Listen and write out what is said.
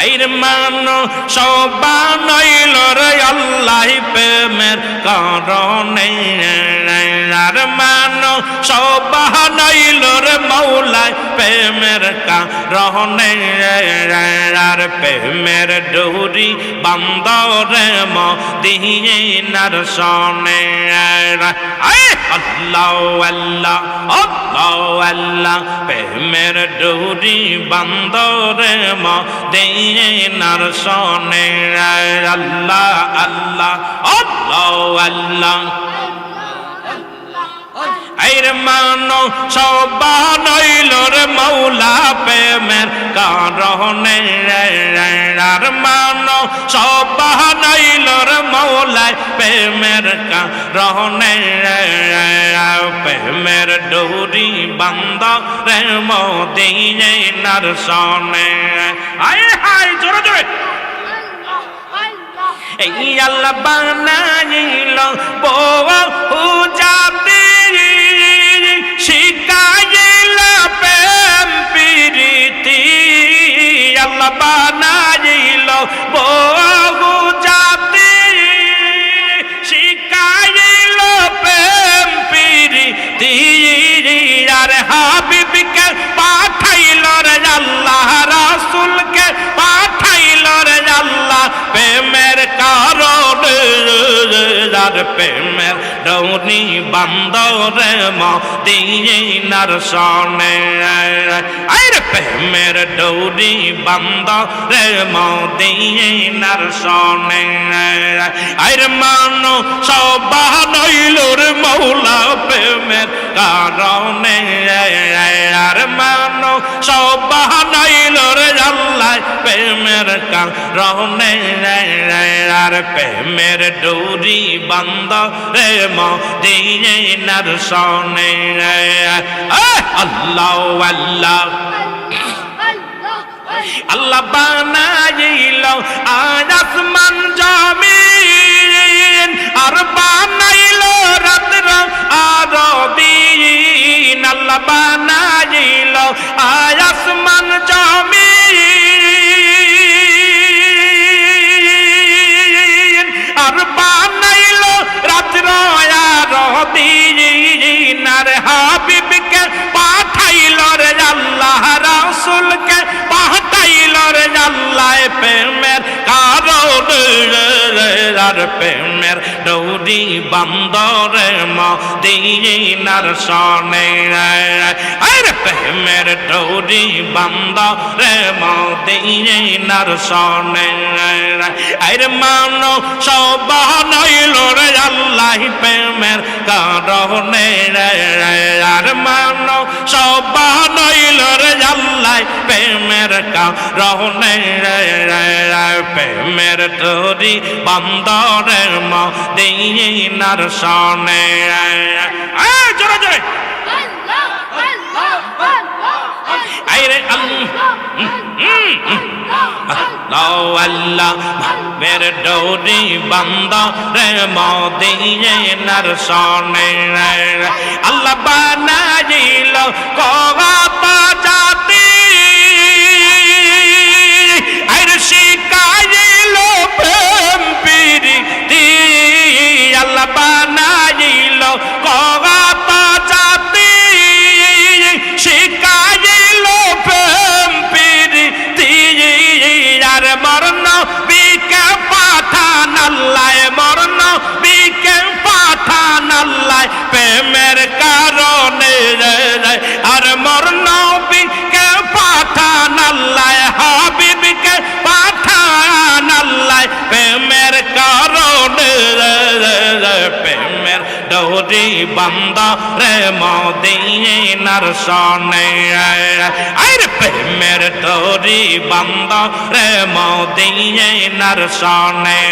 আইর মানো সবানইল রে আল্লাহ প্রেমের কারণে। আর মানো সবানইল রে মৌলাই, প্রেমের কারণে আর প্রেমের ডোরি বান্দরে ম দিয়ে নার সনে আল্লাহ আল্লাহ আল্লাহ আল্লাহ, প্রেমের ডোরি বান্দরে ম দিয়ে নার সনে আল্লাহ আল্লাহ আল্লাহ আল্লাহ আইর মানো সবানইল রে মৌলা প্রেমের কারণে আর মানো সবানইল রে মৌলাই প্রেমের কারণে প্রেমের ডোরি বান্দ রে মোদিয়ে নার সনে। আয় হায় জোরে জোরে। এই আল্লাহ বানাইল বহু জাতি আর প্রেমের ডৌনি বান্দরে মদিনার সনে। আর প্রেমের ডৌরি বান্দরে মদিনার সনে। আর মানো সবানইল রে মৌলা প্রেমের কারণে। আল্লাহ কাল রহনে আর প্রেমের ডোরি বন্ধ রে ম সনে আল্লাহ আল্লাহ আল্লাহ বানাইল আজ আসমান প্রেমের কারণ প্রেমের দৌড়ি বান্দরে ম দিনার সনে। আর প্রেমের দৌড়ি বান্দরে ম দিনার সনে আর মানো সবানইল রে আল্লাহ প্রেমের কারণে আর মানো সবানইল রে আল্লাহ প্রেমের কারণে প্রেমের তোরি বন্দরের ম দিনার সনে জোরে জোরে। আইরে আল্লাহ আল্লাহ মেরে ডোরি বন্ধ রে মোদিয়ে নার সনে। আল্লাহ বানাইল জাতি মরণ, বিকে পাঠান আল্লাহ মরণ, বিকে পাঠান আল্লাহ প্রেমের কারণে। আর মরণ, বিকে পাঠান আল্লাহ হাবিবকে পাঠান আল্লাহ প্রেমের কারণে। প্রেমের ডোরি বন্ধ রে মদিনার সনে প্রেমের তরি বন্ধ রে মদিনার সনে